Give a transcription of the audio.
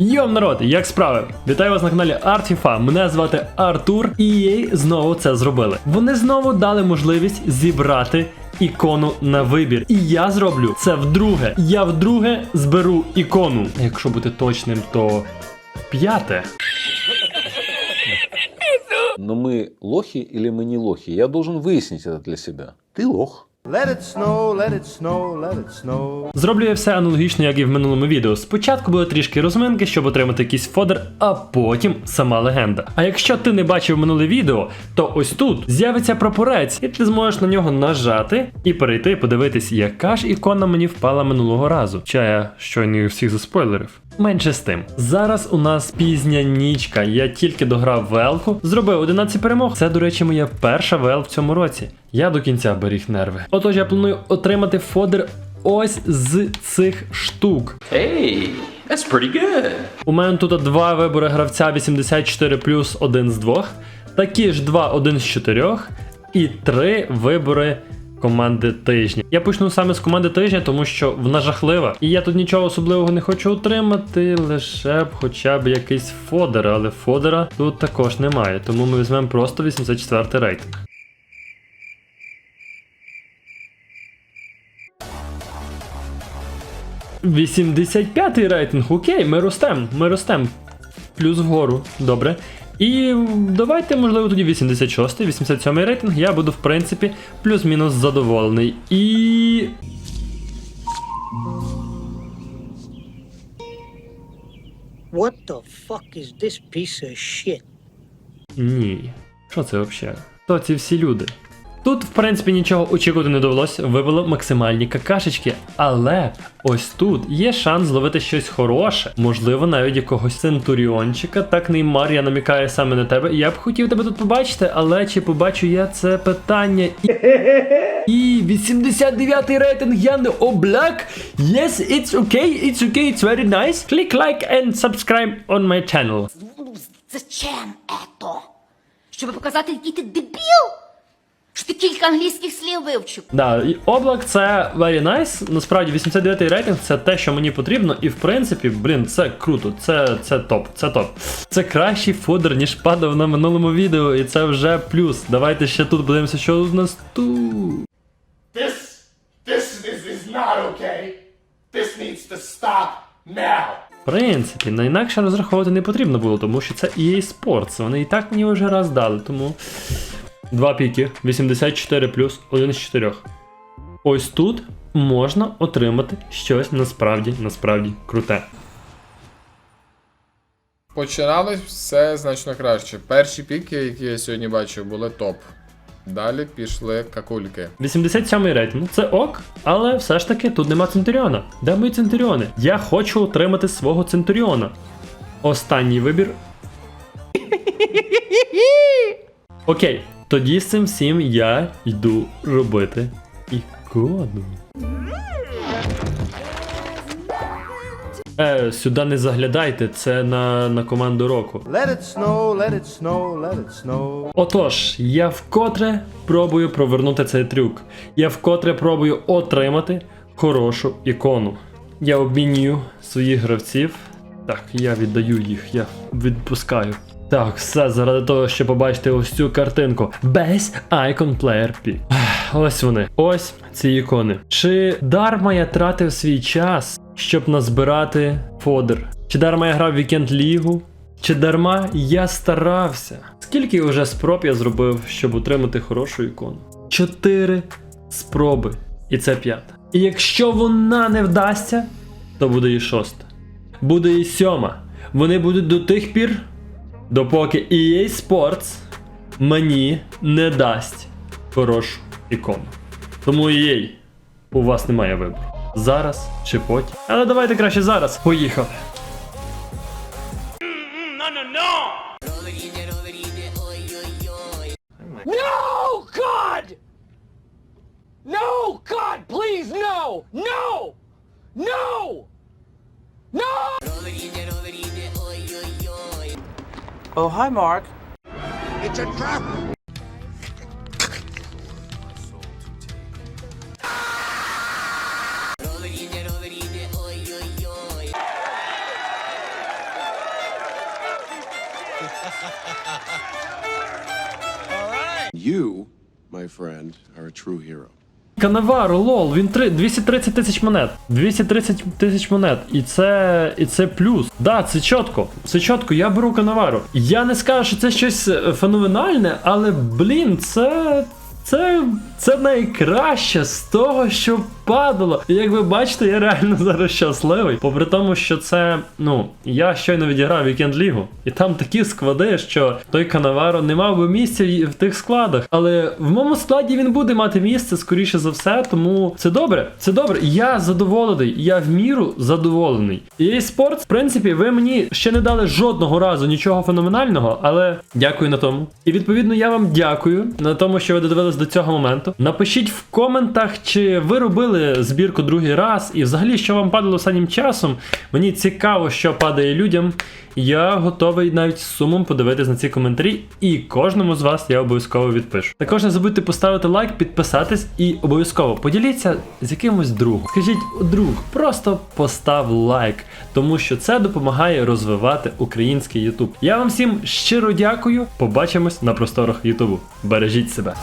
Йом, народ, як справи? Вітаю вас на каналі ArtFIFA. Мене звати Артур, і EA знову це зробили. Вони знову дали можливість зібрати ікону на вибір. І я зроблю це вдруге. Я вдруге зберу ікону. Якщо бути точним, то п'яте. Но мы лохи или мы не лохи? Я должен выяснить это для себя. Ты лох. Let it snow, let it snow, let it snow. Зроблю я все аналогічно, як і в минулому відео. Спочатку буде трішки розминки, щоб отримати якийсь фодер, а потім сама легенда. А якщо ти не бачив минуле відео, то ось тут з'явиться прапорець, і ти зможеш на нього нажати і перейти подивитись, яка ж ікона мені впала минулого разу. Ча я щойно всіх заспойлерив. Менше з тим. Зараз у нас пізня нічка. Я тільки дограв велку, зробив 11 перемог. Це, до речі, моя перша вел в цьому році. Я до кінця беріг нерви. Отож, я планую отримати фодер ось з цих штук. Hey, that's pretty good. У мене тут два вибори гравця 84 плюс один з двох, такі ж два один з чотирьох і три вибори команди тижня. Я почну саме з команди тижня, тому що вона жахлива. І я тут нічого особливого не хочу отримати, лише б хоча б якийсь фодер, але фодера тут також немає, тому ми візьмемо просто 84 рейтинг. Вісімдесят п'ятий рейтинг, окей, ми ростем, ми ростем. Плюс вгору, добре. І давайте, можливо, тоді 86-й, 87-й рейтинг. Я буду, в принципі, плюс-мінус задоволений. І. What the fuck is this piece of shit? Ні. Що це взагалі? Хто ці всі люди? Тут, в принципі, нічого очікувати не довелось, вибило максимальні какашечки. Але ось тут є шанс зловити щось хороше, можливо, навіть якогось центуріончика. Так Неймар, я намікаю саме на тебе. Я б хотів тебе тут побачити, але чи побачу я це питання? І, і 89-й рейтинг Ян Облак. Yes, it's okay, it's okay, it's very nice. Click like and subscribe on my channel. Ну, зачем это? Щоб показати, який ти дебіл? Що ти кілька англійських слів вивчив? Да, і облак це very nice. Насправді 89-й рейтинг це те, що мені потрібно, і в принципі, блін, це круто, це, це топ, це топ. Це кращий фодер, ніж падав на минулому відео, і це вже плюс. Давайте ще тут подивимося, що у нас тут. This, this is, is not okay. This needs to stop now. В принципі, на інакше розраховувати не потрібно було, тому що це EA Sports. Вони і так мені вже раз дали, тому. Два піки, 84 плюс, один з чотирьох. Ось тут можна отримати щось насправді, насправді круте. Починалось все значно краще. Перші піки, які я сьогодні бачив, були топ. Далі пішли какульки. 87-й рейтинг, це ок, але все ж таки тут нема Центуріона. Де мої Центуріони? Я хочу отримати свого Центуріона. Останній вибір. Окей, тоді з цим всім я йду робити ікону. Е, сюди не заглядайте, це на, на команду року. Let it snow, let it snow, let it snow. Отож, я вкотре пробую провернути цей трюк. Я вкотре пробую отримати хорошу ікону. Я обмінюю своїх гравців. Так, я віддаю їх, я відпускаю. Так, все заради того, щоб побачити ось цю картинку. Best Icon Player Pick. Ось вони. Ось ці ікони. Чи дарма я тратив свій час, щоб назбирати фодер? Чи дарма я грав вікенд лігу? Чи дарма я старався? Скільки вже спроб я зробив, щоб отримати хорошу ікону? Чотири спроби. І це п'ята. І якщо вона не вдасться, то буде і шоста. Буде і сьома. Вони будуть до тих пір, допоки EA Sports мені не дасть хорошу ікону. Тому EA, у вас немає вибору. Зараз чи потім. Але давайте краще зараз. Поїхали. No, God! No, God, please, no! No! No! No! Oh, hi, Mark. It's a trap! You, my friend, are a true hero. Канаваро, лол, він три, 230 тисяч монет. 230 тисяч монет. І це. І це плюс. Да, це чітко. Це чітко, я беру Канаваро. Я не скажу, що це щось феноменальне, але блін, це. Це, це найкраще з того, що падало. І як ви бачите, я реально зараз щасливий. Попри тому, що це, ну, я щойно відіграв вікенд лігу, і там такі склади, що той Канаваро не мав би місця в- тих складах. Але в моєму складі він буде мати місце, скоріше за все, тому це добре. Це добре. Я задоволений, я в міру задоволений. EA Sports, в принципі, ви мені ще не дали жодного разу нічого феноменального, але дякую на тому. І відповідно я вам дякую на тому, що ви додивились до цього моменту. Напишіть в коментах, чи ви робили збірку другий раз, і взагалі, що вам падало останнім часом. Мені цікаво, що падає людям. Я готовий навіть з сумом подивитись на ці коментарі, і кожному з вас я обов'язково відпишу. Також не забудьте поставити лайк, підписатись і обов'язково поділіться з якимось другом. Скажіть, друг, просто постав лайк, тому що це допомагає розвивати український Ютуб. Я вам всім щиро дякую. Побачимось на просторах Ютубу. Бережіть себе.